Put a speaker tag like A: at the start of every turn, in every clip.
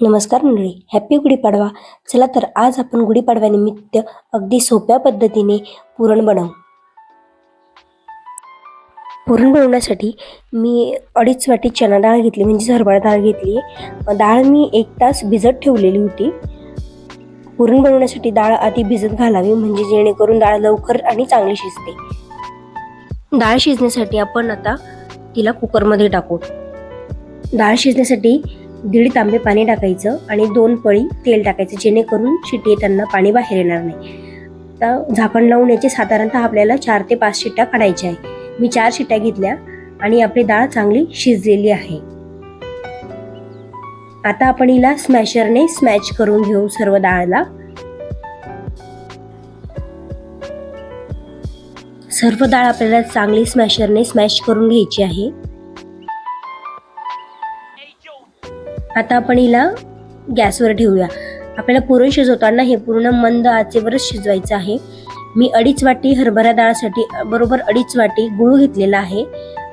A: नमस्कार मंडळी हॅपी गुढीपाडवा. चला तर आज आपण गुढीपाडव्यानिमित्त अगदी सोप्या पद्धतीने पुरण बनवू. पुरण बनवण्यासाठी मी अडीच वाटी चना डाळ घेतली म्हणजे हरभरा डाळ घेतली डाळ मी एक तास भिजत ठेवलेली होती. पुरण बनवण्यासाठी डाळ आधी भिजत घालावी म्हणजे जेणेकरून डाळ लवकर आणि चांगली शिजते. डाळ शिजण्यासाठी आपण आता तिला कुकरमध्ये टाकू. डाळ शिजण्यासाठी दीड तांबे पाणी टाकायचं आणि दोन पळी तेल टाकायचं जेणेकरून शिटी येताना पाणी बाहेर येणार नाही. आता झाकण लावून याचे साधारणतः आपल्याला चार ते पाच शिट्ट्या काढायच्या आहे मी चार शिट्ट्या घेतल्या आणि आपली डाळ चांगली शिजलेली आहे. आता आपण हिला स्मॅशरने स्मॅच करून घेऊ सर्व डाळला. सर्व डाळ आपल्याला चांगली स्मॅशरने स्मॅश करून घ्यायची आहे. आता आपण हिला गॅसवर ठेवूया. आपल्याला पुरण शिजवताना हे पूर्ण मंद आचेवरच शिजवायचं आहे. मी अडीच वाटी हरभरा डाळसाठी बरोबर अडीच वाटी गूळ घेतलेला आहे.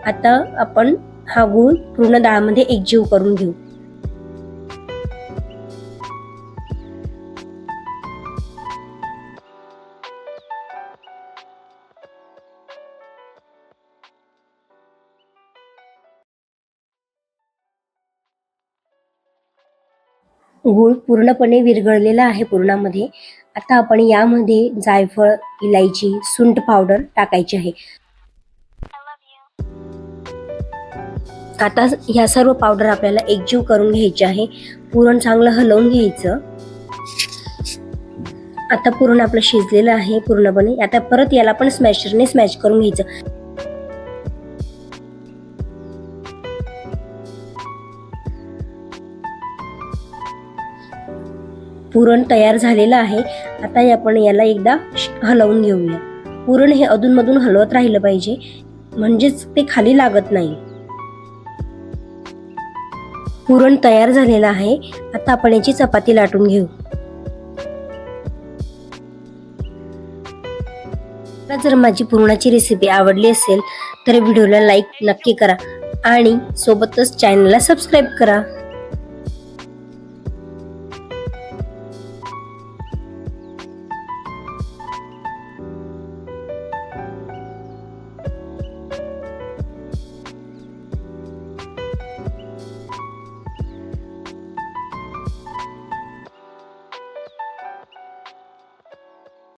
A: आता आपण हा गूळ पूर्ण डाळमध्ये एकजीव करून घेऊ. गूळ पूर्णपणे विरघळलेला आहे पूर्णामध्ये. आता आपण यामध्ये जायफळ इलायची सुंठ पावडर टाकायची आहे. आता ह्या सर्व पावडर आपल्याला एकजीव करून घ्यायचे आहे. पुरण चांगलं हलवून घ्यायचं. आता पुरण आपलं शिजलेलं आहे पूर्णपणे. आता परत याला पण स्मॅशरने स्मॅश करून घ्यायचं. पुरण तयार झालेलं आहे. आता आपण याला एकदा श- हलवून घेऊया. पुरण हे अधूनमधून हलवत राहिलं पाहिजे. म्हणजेच ते खाली लागत नाही. पुरण तयार झालेलं आहे. आता आपण याची चपाती लाटून घेऊ. मला जर माझी पुरणाची रेसिपी आवडली असेल तर व्हिडिओला लाईक नक्की करा आणि सोबतच चॅनलला सबस्क्राईब करा.